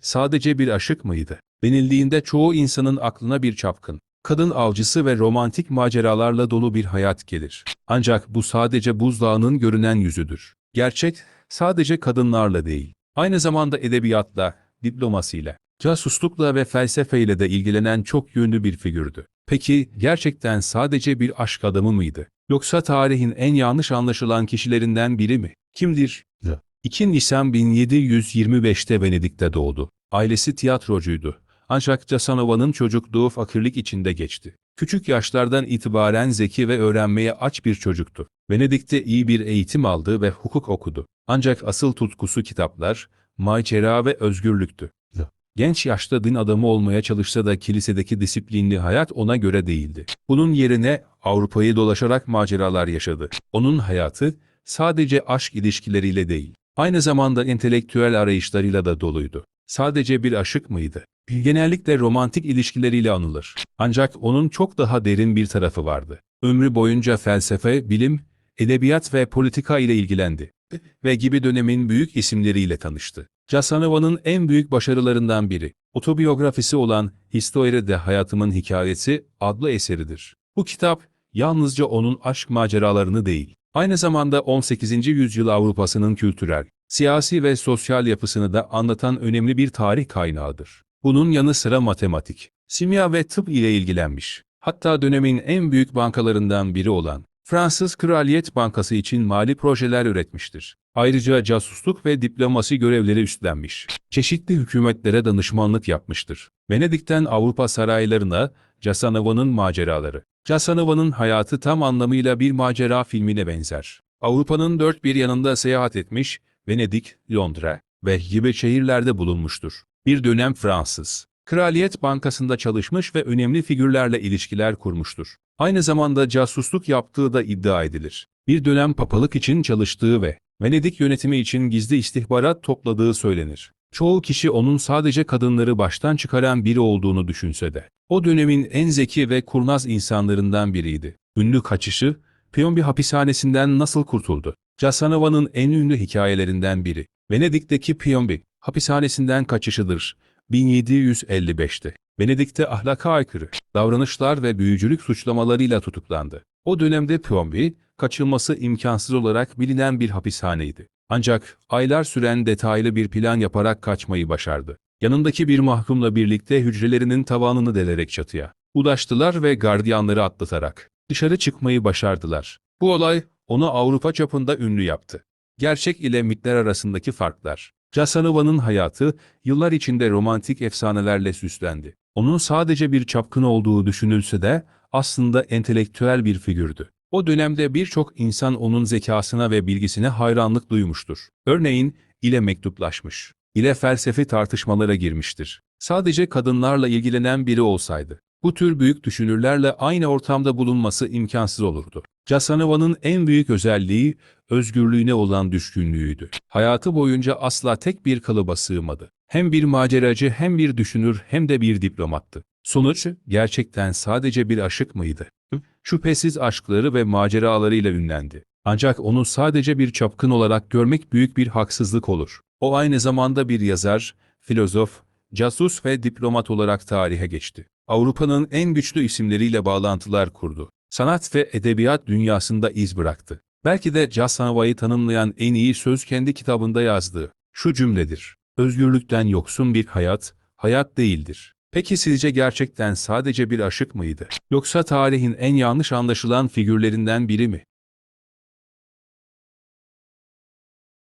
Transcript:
Sadece bir aşık mıydı? Denildiğinde çoğu insanın aklına bir çapkın, kadın avcısı ve romantik maceralarla dolu bir hayat gelir. Ancak bu sadece buzdağının görünen yüzüdür. Gerçek, sadece kadınlarla değil, aynı zamanda edebiyatla, diplomasiyle, casuslukla ve felsefeyle de ilgilenen çok yönlü bir figürdü. Peki, gerçekten sadece bir aşk adamı mıydı? Yoksa tarihin en yanlış anlaşılan kişilerinden biri mi? Kimdir? 2 Nisan 1725'te Venedik'te doğdu. Ailesi tiyatrocuydu. Ancak Casanova'nın çocukluğu fakirlik içinde geçti. Küçük yaşlardan itibaren zeki ve öğrenmeye aç bir çocuktu. Venedik'te iyi bir eğitim aldı ve hukuk okudu. Ancak asıl tutkusu kitaplar, macera ve özgürlüktü. Genç yaşta din adamı olmaya çalışsa da kilisedeki disiplinli hayat ona göre değildi. Bunun yerine Avrupa'yı dolaşarak maceralar yaşadı. Onun hayatı sadece aşk ilişkileriyle değil, aynı zamanda entelektüel arayışlarıyla da doluydu. Sadece bir aşık mıydı? Genellikle romantik ilişkileriyle anılır. Ancak onun çok daha derin bir tarafı vardı. Ömrü boyunca felsefe, bilim, edebiyat ve politika ile ilgilendi ve gibi dönemin büyük isimleriyle tanıştı. Casanova'nın en büyük başarılarından biri, otobiyografisi olan Histoire de Hayatımın Hikayesi adlı eseridir. Bu kitap, yalnızca onun aşk maceralarını değil, aynı zamanda 18. yüzyıl Avrupa'sının kültürel, siyasi ve sosyal yapısını da anlatan önemli bir tarih kaynağıdır. Bunun yanı sıra matematik, simya ve tıp ile ilgilenmiş. Hatta dönemin en büyük bankalarından biri olan Fransız Kraliyet Bankası için mali projeler üretmiştir. Ayrıca casusluk ve diplomasi görevleri üstlenmiş. Çeşitli hükümetlere danışmanlık yapmıştır. Venedik'ten Avrupa saraylarına Casanova'nın maceraları. Casanova'nın hayatı tam anlamıyla bir macera filmine benzer. Avrupa'nın dört bir yanında seyahat etmiş, Venedik, Londra ve gibi şehirlerde bulunmuştur. Bir dönem Fransız. Kraliyet Bankası'nda çalışmış ve önemli figürlerle ilişkiler kurmuştur. Aynı zamanda casusluk yaptığı da iddia edilir. Bir dönem papalık için çalıştığı ve Venedik yönetimi için gizli istihbarat topladığı söylenir. Çoğu kişi onun sadece kadınları baştan çıkaran biri olduğunu düşünse de, o dönemin en zeki ve kurnaz insanlarından biriydi. Ünlü kaçışı, Piyombi hapishanesinden nasıl kurtuldu? Casanova'nın en ünlü hikayelerinden biri, Venedik'teki Piyombi hapishanesinden kaçışıdır. 1755'te. Venedik'te ahlaka aykırı davranışlar ve büyücülük suçlamalarıyla tutuklandı. O dönemde Piyombi, kaçılması imkansız olarak bilinen bir hapishaneydi. Ancak aylar süren detaylı bir plan yaparak kaçmayı başardı. Yanındaki bir mahkumla birlikte hücrelerinin tavanını delerek çatıya ulaştılar ve gardiyanları atlatarak dışarı çıkmayı başardılar. Bu olay onu Avrupa çapında ünlü yaptı. Gerçek ile mitler arasındaki farklar. Casanova'nın hayatı yıllar içinde romantik efsanelerle süslendi. Onun sadece bir çapkın olduğu düşünülse de aslında entelektüel bir figürdü. O dönemde birçok insan onun zekasına ve bilgisine hayranlık duymuştur. Örneğin, ile mektuplaşmış, ile felsefe tartışmalara girmiştir. Sadece kadınlarla ilgilenen biri olsaydı, bu tür büyük düşünürlerle aynı ortamda bulunması imkansız olurdu. Casanova'nın en büyük özelliği, özgürlüğüne olan düşkünlüğüydü. Hayatı boyunca asla tek bir kalıba sığmadı. Hem bir maceracı hem bir düşünür hem de bir diplomattı. Sonuç, gerçekten sadece bir aşık mıydı? Şüphesiz aşkları ve maceralarıyla ünlendi. Ancak onu sadece bir çapkın olarak görmek büyük bir haksızlık olur. O aynı zamanda bir yazar, filozof, casus ve diplomat olarak tarihe geçti. Avrupa'nın en güçlü isimleriyle bağlantılar kurdu. Sanat ve edebiyat dünyasında iz bıraktı. Belki de Casanova'yı tanımlayan en iyi söz kendi kitabında yazdığı şu cümledir. Özgürlükten yoksun bir hayat, hayat değildir. Peki sizce gerçekten sadece bir aşık mıydı? Yoksa tarihin en yanlış anlaşılan figürlerinden biri mi?